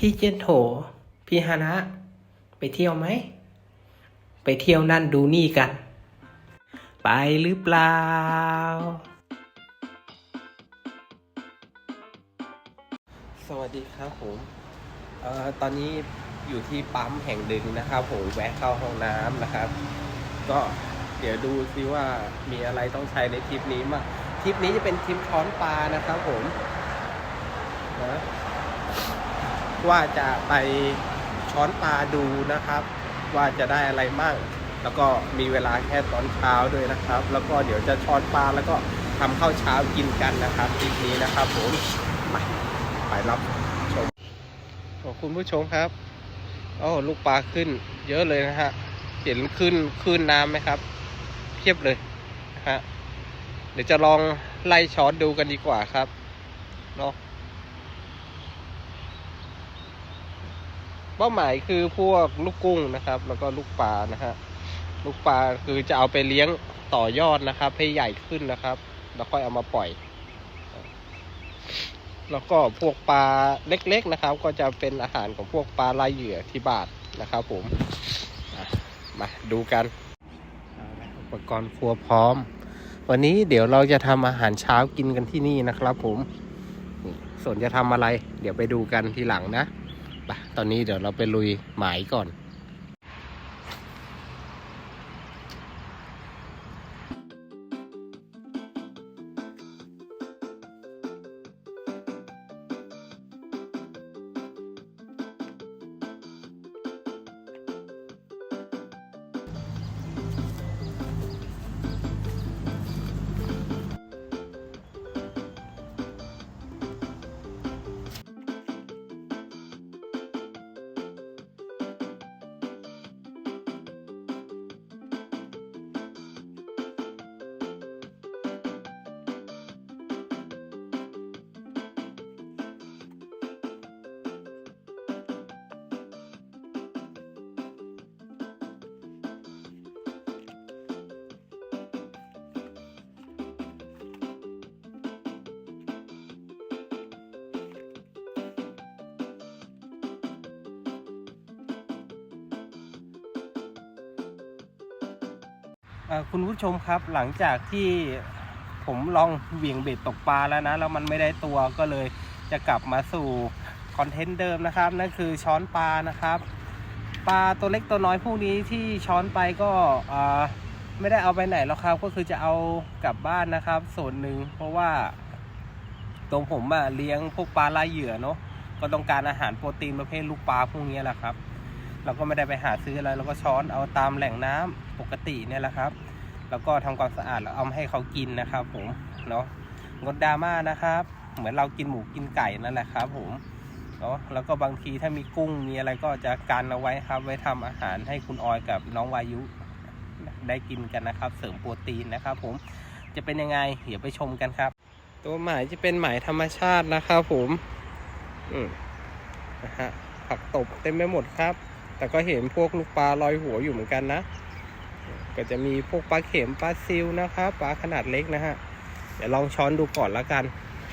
พี่เจนโถ พี่ฮานะ ไปเที่ยวไหม ไปเที่ยวนั่นดูนี่กัน ไปหรือเปล่า สวัสดีครับผมเอ่อตอนนี้อยู่ที่ปั๊มแห่งหนึ่งนะครับผมแวะเข้าห้องน้ำนะครับ ก็เดี๋ยวดูซิว่ามีอะไรต้องใช้ในทริปนี้มางทริปนี้จะเป็นทริปช้อนปลานะครับผมนะ ว่าจะไปช้อนปลาดูนะครับ ว่าจะได้อะไรมั่งแล้วก็มีเวลาแค่ตอนเช้าด้วยนะครับ แล้วก็เดี๋ยวจะช้อนปลาแล้วก็ทำข้าวเช้ากินกันนะครับทริปนี้นะครับผมไปไปรับชมขอบคุณผู้ชมครับโอ้ลูกปลาขึ้น เยอะเลยนะฮะเห็นขึ้นขึ้นน้ำไหมครับ เพียบเลยนะฮะเดี๋ยวจะลองไล่ช้อนดูกันดีกว่าครับเนาะ เป้าหมายคือพวกลูกกุ้งนะครับ แล้วก็ลูกปลานะฮะลูกปลาคือจะเอาไปเลี้ยงต่อยอดนะครับ ให้ใหญ่ขึ้นนะครับ แล้วค่อยเอามาปล่อย แล้วก็พวกปลาเล็กๆนะครับ ก็จะเป็นอาหารของพวกปลาลายเหยื่อที่บาทนะครับ ผมมาดูกันอุปกรณ์ครัวพร้อม วันนี้เดี๋ยวเราจะทำอาหารเช้ากินกันที่นี่นะครับ ผมส่วนจะทำอะไร เดี๋ยวไปดูกันทีหลังนะ ตอนนี้เดี๋ยวเราไปลุยหมายก่อน คุณผู้ชมครับหลังจากที่ผมลองเหวี่ยงเบ็ดตกปลาแล้วนะ แล้วมันไม่ได้ตัวก็เลยจะกลับมาสู่คอนเทนต์เดิมนะครับ นั่นคือช้อนปลานะครับ ปลาตัวเล็กตัวน้อยพวกนี้ที่ช้อนไปก็ไม่ได้เอาไปไหนแล้วครับ ก็คือจะเอากลับบ้านนะครับ ส่วนหนึ่งเพราะว่าตรงผมอะเลี้ยงพวกปลาลายเหยื่อเนาะก็ต้องการอาหารโปรตีนประเภทลูกปลาพวกนี้แหละครับ เราก็ไม่ได้ไปหาซื้ออะไรเราก็ช้อนเอาตามแหล่งน้ำปกติเนี่ยแหละครับ แล้วก็ทำความสะอาดแล้วเอามาให้เขากินนะครับ ผมเนาะงดดราม่านะครับ เหมือนเรากินหมูกินไก่นั่นแหละครับ ผมเนาะแล้วก็บางทีถ้ามีกุ้งมีอะไรก็จะกันเอาไว้ครับ ไว้ทำอาหารให้คุณออยกับน้องวายุได้กินกันนะครับ เสริมโปรตีนนะครับ ผมจะเป็นยังไงเดี๋ยวไปชมกันครับ ตัวหมายจะเป็นหมายธรรมชาตินะครับ ผม อืมนะฮะผักตบเต็มไปหมดครับ แต่ก็เห็นพวกลูกปลาลอยหัวอยู่เหมือนกันนะ ก็จะมีพวกปลาเข็มปลาซิวนะครับปลาขนาดเล็กนะฮะ เดี๋ยวลองช้อนดูก่อนละกัน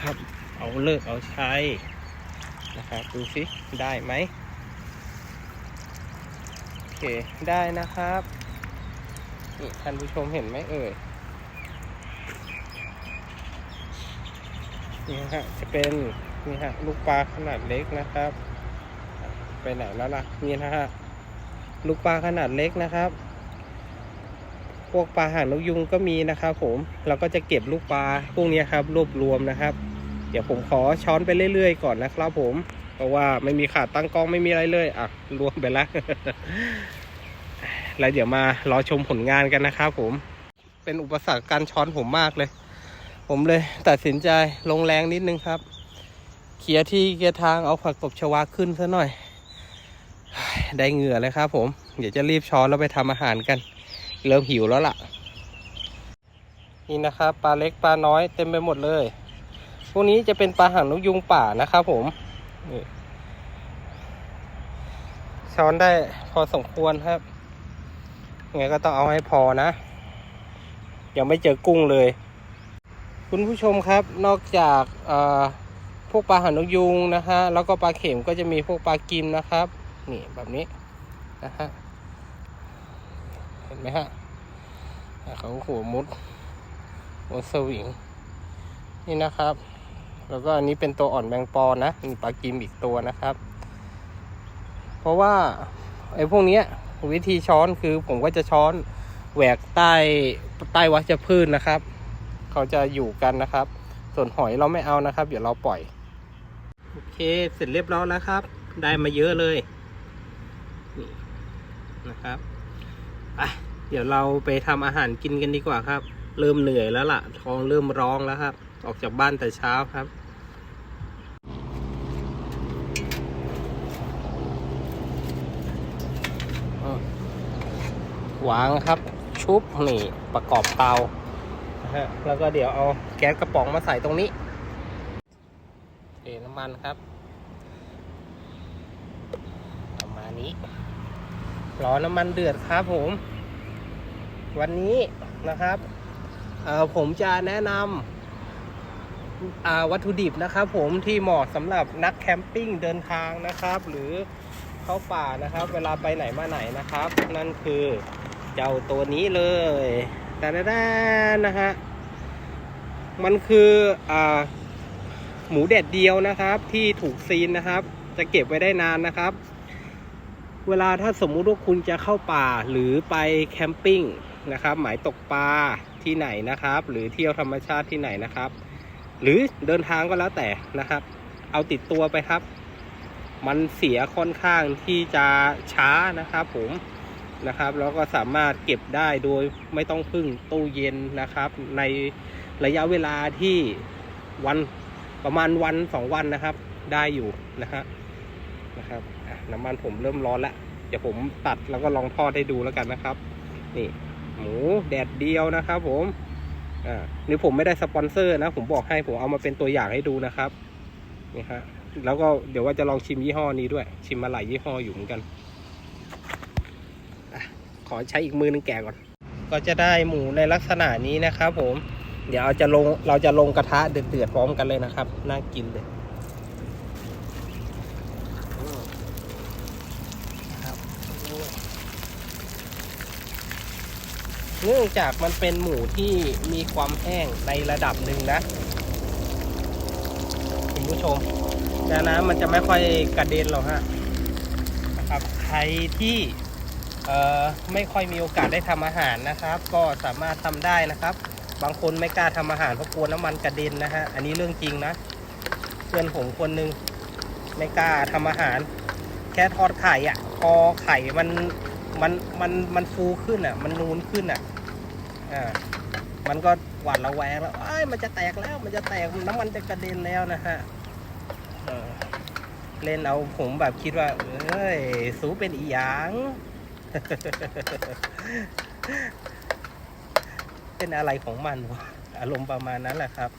ครับ เอาเลิกเอาใช้นะครับ ดูสิได้ไหมโอเคได้นะครับนี่ท่านผู้ชมเห็นไหมเอ่ยนี่ฮะจะเป็นนี่ฮะลูกปลาขนาดเล็กนะครับ ไปไหนแล้วล่ะ นี่นะฮะ ลูกปลาขนาดเล็กนะครับ พวกปลาหางนกยุงก็มีนะครับผม เราก็จะเก็บลูกปลาพวกนี้ครับรวบรวมนะครับ เดี๋ยวผมขอช้อนไปเรื่อยๆก่อนนะครับผม เพราะว่าไม่มีขาตั้งกล้องไม่มีอะไรเลย อะ รวมไปแล้วแล้วเดี๋ยวมารอชมผลงานกันนะครับผม เป็นอุปสรรคการช้อนผมมากเลย ผมเลยตัดสินใจลงแรงนิดนึงครับเคลียร์ที่เคลียร์ทางเอาผักตบชวาขึ้นซะหน่อย ได้เหงื่อเลยครับผม เดี๋ยวจะรีบช้อนแล้วไปทำอาหารกัน เริ่มหิวแล้วล่ะ นี่นะครับปลาเล็กปลาน้อยเต็มไปหมดเลย พวกนี้จะเป็นปลาหางนกยุงป่านะครับผมช้อนได้พอสมควรครับไงก็ต้องเอาให้พอนะ ยังไม่เจอกุ้งเลย คุณผู้ชมครับนอกจากพวกปลาหางนกยูงนะฮะแล้วก็ปลาเข็มก็จะมีพวกปลากิมนะครับ นี่แบบนี้นะฮะเห็นไหมฮะเขาหัวมุดหัวสวิงนี่นะครับ แล้วก็อันนี้เป็นตัวอ่อนแมงปอนะมีปลากิมอีกตัวนะครับ เพราะว่าไอ้พวกเนี้ยวิธีช้อนคือผมก็จะช้อนแหวกใต้ใต้วัชพืชนะครับ เขาจะอยู่กันนะครับ ส่วนหอยเราไม่เอานะครับ เดี๋ยวเราปล่อย โอเค เสร็จเรียบร้อยแล้วครับ ได้มาเยอะเลย นะครับไปเดี๋ยวเราไปทำอาหารกินกันดีกว่าครับ เริ่มเหนื่อยแล้วล่ะ ท้องเริ่มร้องแล้วครับ ออกจากบ้านแต่เช้าครับวางครับ ชุบนี่ประกอบเตานะฮะแล้วก็เดี๋ยวเอาแก๊สกระป๋องมาใส่ตรงนี้เทน้ำมันครับ ประมาณนี้ รอน้ำมันเดือดครับผม วันนี้นะครับผมจะแนะนำวัตถุดิบนะครับ ผมที่เหมาะสำหรับนักแคมปิ้งเดินทางนะครับ หรือเข้าป่านะครับ เวลาไปไหนมาไหนนะครับ นั่นคือเจ้าตัวนี้เลยแต่ด้านนะฮะมันคืออหมูแดดเดียวนะครับ ที่ถูกซีนนะครับ จะเก็บไว้ได้นานนะครับ เวลาถ้าสมมุติว่าคุณจะเข้าป่าหรือไปแคมปิ้งนะครับ หมายตกปลาที่ไหนนะครับ หรือเที่ยวธรรมชาติที่ไหนนะครับ หรือเดินทางก็แล้วแต่นะครับ เอาติดตัวไปครับ มันเสียค่อนข้างที่จะช้านะครับผมนะครับ แล้วก็สามารถเก็บได้โดยไม่ต้องพึ่งตู้เย็นนะครับ ในระยะเวลาที่วันประมาณวันสองวันนะครับ ได้อยู่นะฮะนะครับ น้ำมันผมเริ่มร้อนแล้วเดี๋ยวผมตัดแล้วก็ลองทอดให้ดูแล้วกันนะครับ นี่หมูแดดเดียวนะครับ ผมอ่านี่ผมไม่ได้สปอนเซอร์นะ ผมบอกให้ผมเอามาเป็นตัวอย่างให้ดูนะครับนี่ฮะแล้วก็เดี๋ยวว่าจะลองชิมยี่ห้อนี้ด้วย ชิมมาหลายยี่ห้ออยู่เหมือนกันอขอใช้อีกมือนึงแกะก่อน ก็จะได้หมูในลักษณะนี้นะครับ ผม เดี๋ยวเราจะลงเราจะลงกระทะเดือดๆพร้อมกันเลยนะครับ น่ากินเลยอืมครับ เนื่องจากมันเป็นหมูที่มีความแห้งในระดับหนึ่งนะคุณผู้ชมดังนั้นมันจะไม่ค่อยกระเด็นหรอกฮะนะครับใครที่เอ่อไม่ค่อยมีโอกาสได้ทำอาหารนะครับ ก็สามารถทำได้นะครับ บางคนไม่กล้าทำอาหารเพราะกลัวน้ำมันกระเด็นนะฮะอันนี้เรื่องจริงนะ เพื่อนผมคนหนึ่งไม่กล้าทำอาหาร แค่ทอดไข่อะ่ะพอไข่มันมันมันมันฟูขึ้นอะ่ะ มันนูนขึ้นอะ่ะ อ่ามันก็หวาดระแวงแล้วไอ้ยมันจะแตกแล้วมันจะแตกน้ำมันจะกระเด็นแล้วนะฮะเล่นเอาผมแบบคิดว่า เอ้ย สูเป็นอีหยังเป็นอะไรของมันวะอารมณ์ประมาณนั้นแหละครับ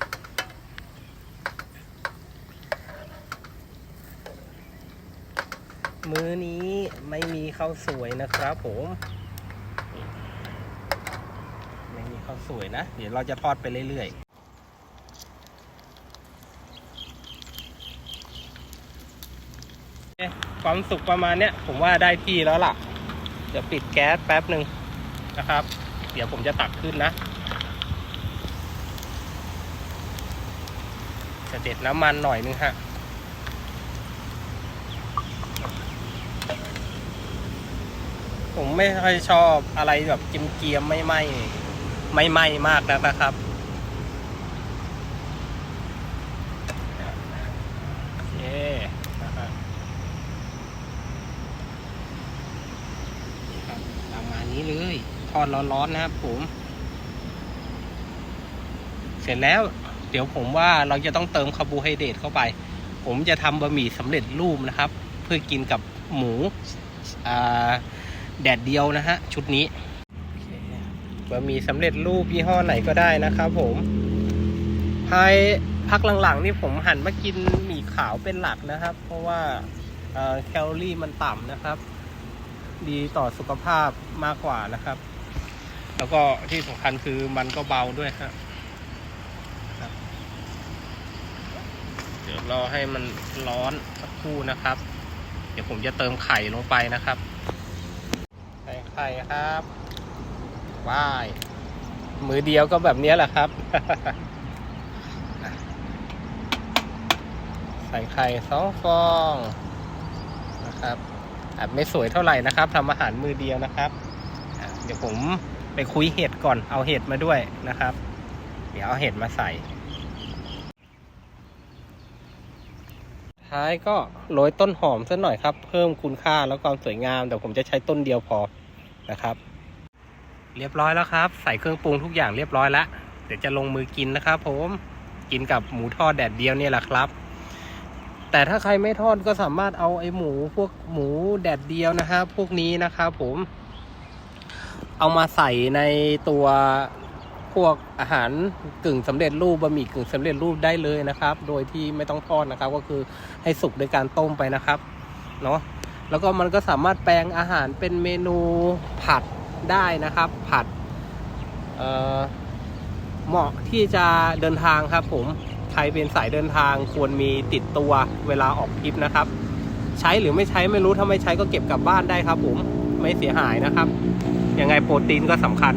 มื้อนี้ไม่มีข้าวสวยนะครับผมาสวยนะ เดี๋ยวเราจะทอดไปเรื่อยๆความสุกประมาณเนี้ยผมว่าได้ที่แล้วล่ะ เดี๋ยวปิดแก๊สแป๊บหนึ่งนะครับ เดี๋ยวผมจะตักขึ้นนะจะเด็ดน้ำมันหน่อยนึงฮะผมไม่ค่อยชอบอะไรแบบเกรียมๆไม่ไหม้ ไม่ไหม้มากนักนะครับ โอเคนะครับประมาณนี้เลย ทอดร้อนๆนะครับผม เสร็จแล้ว เดี๋ยวผมว่าเราจะต้องเติมคาร์โบไฮเดรตเข้าไป ผมจะทำบะหมี่สำเร็จรูปนะครับ เพื่อกินกับหมูแดดเดียวนะฮะ ชุดนี้ บะหมี่สำเร็จรูปยี่ห้อไหนก็ได้นะครับผมภายพักหลังๆนี่ผมหันมากินหมี่ขาวเป็นหลักนะครับ เพราะว่าแคลอรี่มันต่ำนะครับ ดีต่อสุขภาพมากกว่านะครับ แล้วก็ที่สำคัญคือมันก็เบาด้วยครับเคเดี๋ยวรอให้มันร้อนสักครู่นะครับ เดี๋ยวผมจะเติมไข่ลงไปนะครับ ใส่ไข่ครับ ว้ายมือเดียวก็แบบนี้แหละครับ ใส่ไข่สองฟองนะครับอาจไม่สวยเท่าไหร่นะครับทำอาหารมือเดียวนะครับ เดี๋ยวผมไปคุยเห็ดก่อนเอาเห็ดมาด้วยนะครับ เดี๋ยวเอาเห็ดมาใส่ ท้ายก็โรยต้นหอมสักหน่อยครับ เพิ่มคุณค่าแล้วความสวยงามแต่ผมจะใช้ต้นเดียวพอนะครับ เรียบร้อยแล้วครับ ใส่เครื่องปรุงทุกอย่างเรียบร้อยแล้วเดี๋ยวจะลงมือกินนะครับผมกินกับหมูทอดแดดเดียวเนี่ยแหละครับ แต่ถ้าใครไม่ทอดก็สามารถเอาไอ้หมูพวกหมูแดดเดียวนะครับพวกนี้นะครับผม เอามาใส่ในตัวพวกอาหารกึ่งสำเร็จรูปบะหมี่กึ่งสำเร็จรูปได้เลยนะครับ โดยที่ไม่ต้องทอดนะครับ ก็คือให้สุกโดยการต้มไปนะครับเนาะแล้วก็มันก็สามารถแปลงอาหารเป็นเมนูผัด ได้นะครับ ผัดเเหมาะที่จะเดินทางครับผมใครเป็นสายเดินทางควรมีติดตัวเวลาออกทริปนะครับ ใช้หรือไม่ใช้ไม่รู้ถ้าไม่ใช้ก็เก็บกลับบ้านได้ครับผมไม่เสียหายนะครับ ยังไงโปรตีนก็สำคัญ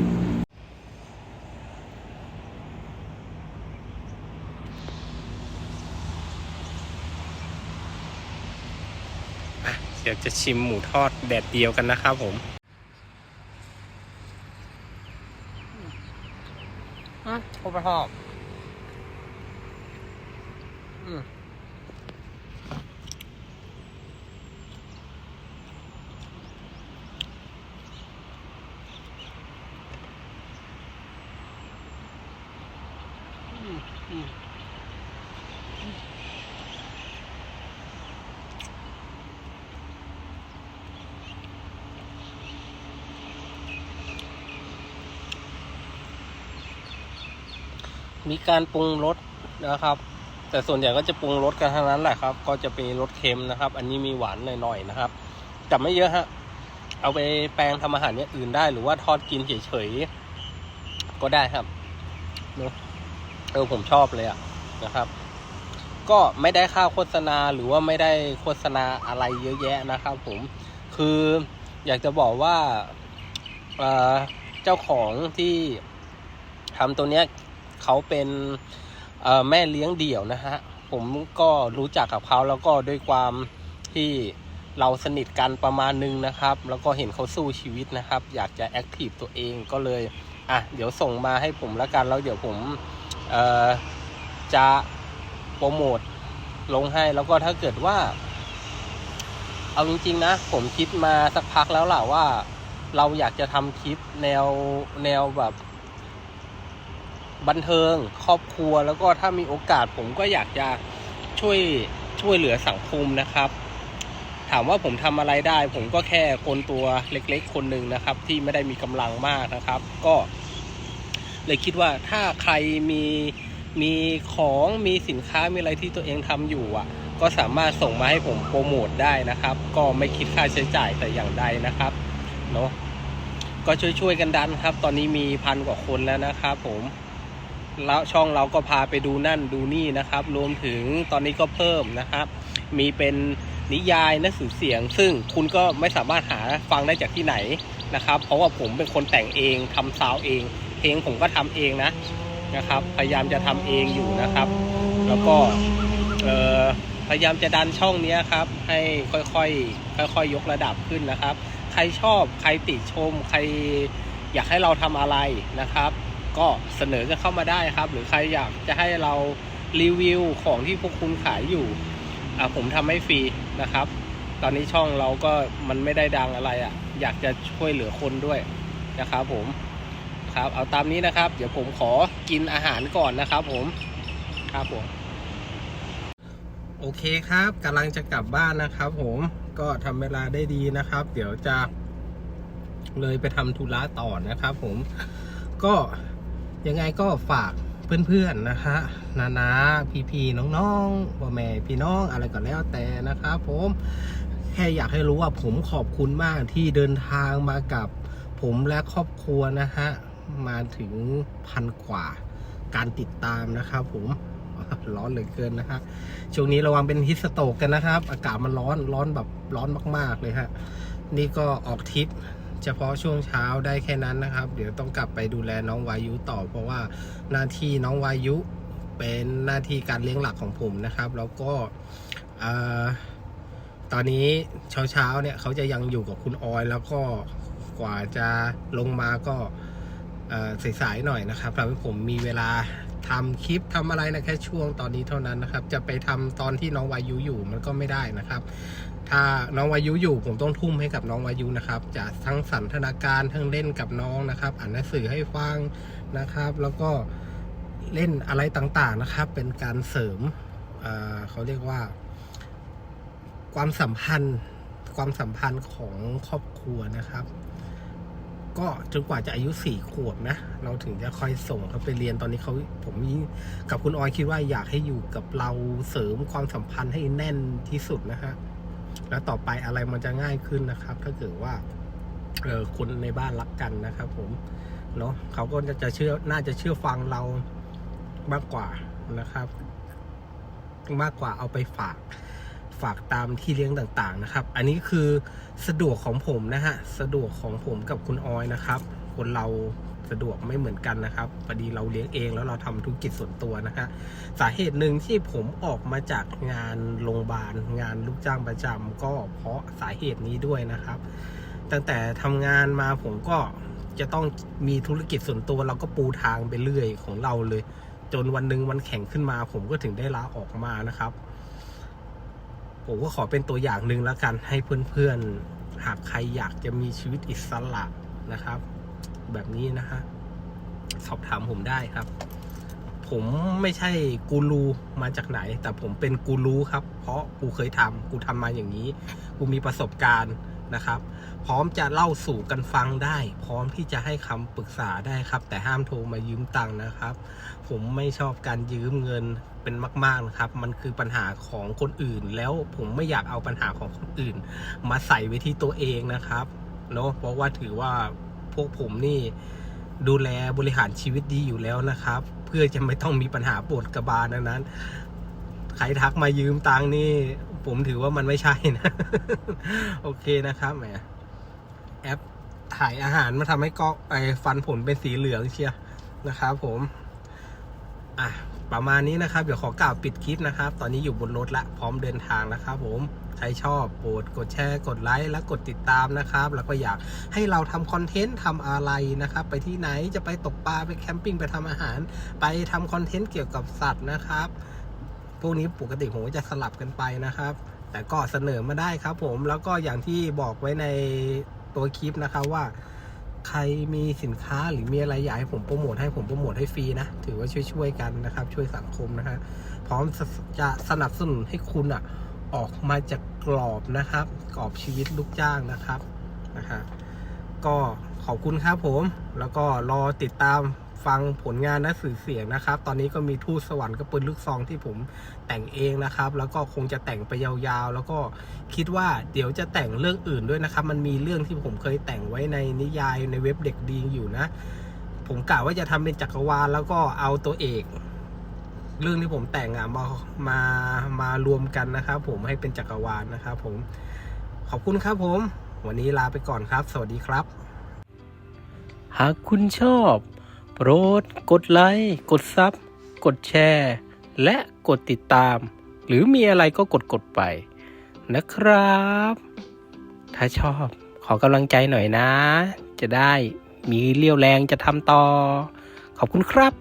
เดี๋ยวจะชิมหมูทอดแดดเดียวกันนะครับผมอะ โคตรชอบ มีการปรุงรสนะครับ แต่ส่วนใหญ่ก็จะปรุงรสกันทั้งนั้นแหละครับ ก็จะเป็นรสเค็มนะครับ อันนี้มีหวานหน่อยๆนะครับแต่ไม่เยอะฮะเอาไปแปลงทำอาหารอย่างอื่นได้ หรือว่าทอดกินเฉยๆก็ได้ครับเนอะเออผมชอบเลยอะนะครับ ก็ไม่ได้ค่าโฆษณาหรือว่าไม่ได้โฆษณาอะไรเยอะแยะนะครับ ผมคืออยากจะบอกว่าเอ่อเจ้าของที่ทำตัวเนี้ย เขาเป็นแม่เลี้ยงเดี่ยวนะฮะ ผมก็รู้จักกับเขาแล้วก็ด้วยความที่เราสนิทกันประมาณนึงนะครับ แล้วก็เห็นเขาสู้ชีวิตนะครับ อยากจะแอคทีฟตัวเองก็เลย อะ เดี๋ยวส่งมาให้ผมแล้วกัน แล้วเดี๋ยวผมจะโปรโมทลงให้ แล้วก็ถ้าเกิดว่า เอาจริง ๆ นะ ผมคิดมาสักพักแล้วล่ะว่า เราอยากจะทำคลิปแนวแนวแบบ บันเทิงครอบครัวแล้วก็ถ้ามีโอกาสผมก็อยากจะช่วยช่วยเหลือสังคมนะครับ ถามว่าผมทำอะไรได้ ผมก็แค่คนตัวเล็กๆ คนหนึ่งนะครับ ที่ไม่ได้มีกำลังมากนะครับ ก็ เลยคิดว่าถ้าใครมีมีของมีสินค้ามีอะไรที่ตัวเองทำอยู่อะ ก็สามารถส่งมาให้ผมโปรโมทได้นะครับ ก็ไม่คิดค่าใช้จ่ายแต่อย่างใดนะครับเนาะก็ช่วยๆกันดันครับ ตอนนี้มีพันกว่าคนแล้วนะครับผม แล้วช่องเราก็พาไปดูนั่นดูนี่นะครับ รวมถึงตอนนี้ก็เพิ่มนะครับ มีเป็นนิยายหนังสือเสียง ซึ่งคุณก็ไม่สามารถหาฟังได้จากที่ไหนนะครับ เพราะว่าผมเป็นคนแต่งเองทำซาวเอง เพลงผมก็ทำเองนะนะครับ พยายามจะทำเองอยู่นะครับ แล้วก็พยายามจะดันช่องนี้ครับ ให้ค่อยๆค่อยๆยกระดับขึ้นนะครับ ใครชอบใครติชม ใครอยากให้เราทำอะไรนะครับ ก็เสนอกันเข้ามาได้ครับ หรือใครอยากจะให้เรารีวิวของที่พวกคุณขายอยู่อะผมทำให้ฟรีนะครับ ตอนนี้ช่องเราก็มันไม่ได้ดังอะไรอะ่ะ อยากจะช่วยเหลือคนด้วยนะครับผมครับเอาตามนี้นะครับ เดี๋ยวผมขอกินอาหารก่อนนะครับผมครับผมโอเคครับกำลังจะกลับบ้านนะครับ ผมก็ทำเวลาได้ดีนะครับ เดี๋ยวจะเลยไปทำธุระต่อนะครับ ผมก็ ยังไงก็ฝากเพื่อนๆนะฮะนานาพี่ๆน้องๆพ่อแม่พี่น้องอะไรก็แล้วแต่นะครับผมแค่อยากให้รู้ว่าผมขอบคุณมากที่เดินทางมากับผมและครอบครัวนะฮะมาถึงพันกว่าการติดตามนะครับผมร้อนเหลือเกินนะฮะช่วงนี้ระวังเป็นฮิสโตกกันนะครับ อากาศมันร้อนร้อนแบบร้อนมาก ๆเลยฮะนี่ก็ออกทริป เฉพาะช่วงเช้าได้แค่นั้นนะครับ เดี๋ยวต้องกลับไปดูแลน้องวายุต่อ เพราะว่าหน้าที่น้องวายุเป็นหน้าที่การเลี้ยงหลักของผมนะครับ แล้วก็ตอนนี้เช้าเช้าๆเนี่ยเขาจะยังอยู่กับคุณออยแล้วก็กว่าจะลงมาก็เอ่สายๆหน่อยนะครับทำให้ผมมีเวลาทำคลิปทำอะไรนะแค่ช่วงตอนนี้เท่านั้นนะครับ จะไปทำตอนที่น้องวายุอยู่มันก็ไม่ได้นะครับ ถ้าน้องวายุอยู่ผมต้องทุ่มให้กับน้องวายุนะครับ จะทั้งสันทนาการทั้งเล่นกับน้องนะครับ อ่านหนังสือให้ฟังนะครับ แล้วก็เล่นอะไรต่างๆนะครับ เป็นการเสริมเเขาเรียกว่า ความสัมพันธ์ ความสัมพันธ์ของครอบครัวนะครับ ก็จนกว่าจะอายุสี่ขวบนะ เราถึงจะค่อยส่งเขาไปเรียนตอนนี้เขาผมกับคุณออยคิดว่าอยากให้อยู่กับเราเสริมความสัมพันธ์ให้แน่นที่สุดนะฮะ แล้วต่อไปอะไรมันจะง่ายขึ้นนะครับ ถ้าเกิดว่าเออคนในบ้านรักกันนะครับ ผมเนาะเขาก็จะเชื่อน่าจะเชื่อฟังเรามากกว่านะครับ มากกว่าเอาไปฝากฝากตามที่เลี้ยงต่างๆนะครับ อันนี้คือสะดวกของผมนะฮะ สะดวกของผมกับคุณออยนะครับ คนเรา สะดวกไม่เหมือนกันนะครับพอดีเราเลี้ยงเองแล้วเราทำธุรกิจส่วนตัวนะฮะสาเหตุหนึ่งที่ผมออกมาจากงานโรงพยาบาล งานลูกจ้างประจำก็เพราะสาเหตุนี้ด้วยนะครับ ตั้งแต่ทำงานมาผมก็จะต้องมีธุรกิจส่วนตัวเราก็ปูทางไปเรื่อยของเราเลย จนวันหนึ่งมันแข่งขึ้นมา ผมก็ถึงได้ลาออกมานะครับ ผมก็ขอเป็นตัวอย่างหนึ่งแล้วกันให้เพื่อนๆหากใครอยากจะมีชีวิตอิสระนะครับ แบบนี้นะฮะสอบถามผมได้ครับ ผมไม่ใช่กูรูมาจากไหน แต่ผมเป็นกูรู้ครับ เพราะกูเคยทำกูทำมาอย่างนี้ กูมีประสบการณ์นะครับ พร้อมจะเล่าสู่กันฟังได้ พร้อมที่จะให้คำปรึกษาได้ครับ แต่ห้ามโทรมายืมตังค์นะครับ ผมไม่ชอบการยืมเงินเป็นมากๆนะครับ มันคือปัญหาของคนอื่น แล้วผมไม่อยากเอาปัญหาของคนอื่น มาใส่ไว้ที่ตัวเองนะครับเนาะเพราะว่าถือว่า วกผมนี่ ดูแลบริหารชีวิตดีอยู่แล้วนะครับ เพื่อจะไม่ต้องมีปัญหาปวดกระบาลดังนั้นใครทักมายืมตังค์นี่ ผมถือว่ามันไม่ใช่นะ โอเคนะครับแหมแอปถ่ายอาหารมาทำให้ก็ไอฟันผลเป็นสีเหลืองเชียนะครับผมอะประมาณนี้นะครับ เดี๋ยวขอกล่าวปิดคลิปนะครับ ตอนนี้อยู่บนรถละ พร้อมเดินทางนะครับผม ใครชอบโปรดกดแชร์ กดไลค์และกดติดตามนะครับ แล้วก็อยากให้เราทำคอนเทนต์ทำอะไรนะครับ ไปที่ไหนจะไปตกปลาไปแคมปิ้งไปทำอาหาร ไปทำคอนเทนต์เกี่ยวกับสัตว์นะครับพวกนี้ปกติผมก็จะสลับกันไปนะครับ แต่ก็เสนอมาได้ครับ ผมแล้วก็อย่างที่บอกไว้ในตัวคลิปนะครับว่าใครมีสินค้าหรือมีอะไรอยากให้ผมโปรโมทให้ผมโปรโมทให้ฟรีนะ ถือว่าช่วยๆกันนะครับ ช่วยสังคมนะฮะพร้อมจะสนับสนุนให้คุณอะ ออกมาจากกรอบนะครับ กรอบชีวิตลูกจ้างนะครับนะฮะก็ขอบคุณครับผม แล้วก็รอติดตามฟังผลงานหนังสือเสียงนะครับ ตอนนี้ก็มีทูตสวรรค์กับปืนลูกซองที่ผมแต่งเองนะครับ แล้วก็คงจะแต่งไปยาวๆ แล้วก็คิดว่าเดี๋ยวจะแต่งเรื่องอื่นด้วยนะครับ มันมีเรื่องที่ผมเคยแต่งไว้ในนิยายในเว็บเด็กดีอยู่นะ ผมกะว่าจะทำเป็นจักรวาลแล้วก็เอาตัวเอก เรื่องที่ผมแต่งอะมามามารวมกันนะครับผมให้เป็นจักรวาลนะครับผมขอบคุณครับผม วันนี้ลาไปก่อนครับ สวัสดีครับ หากคุณชอบ โปรด กดไลค์กดซับกดแชร์ และกดติดตาม หรือมีอะไรก็กดกดไปนะครับ ถ้าชอบขอกำลังใจหน่อยนะ จะได้มีเรี่ยวแรงจะทำต่อ ขอบคุณครับ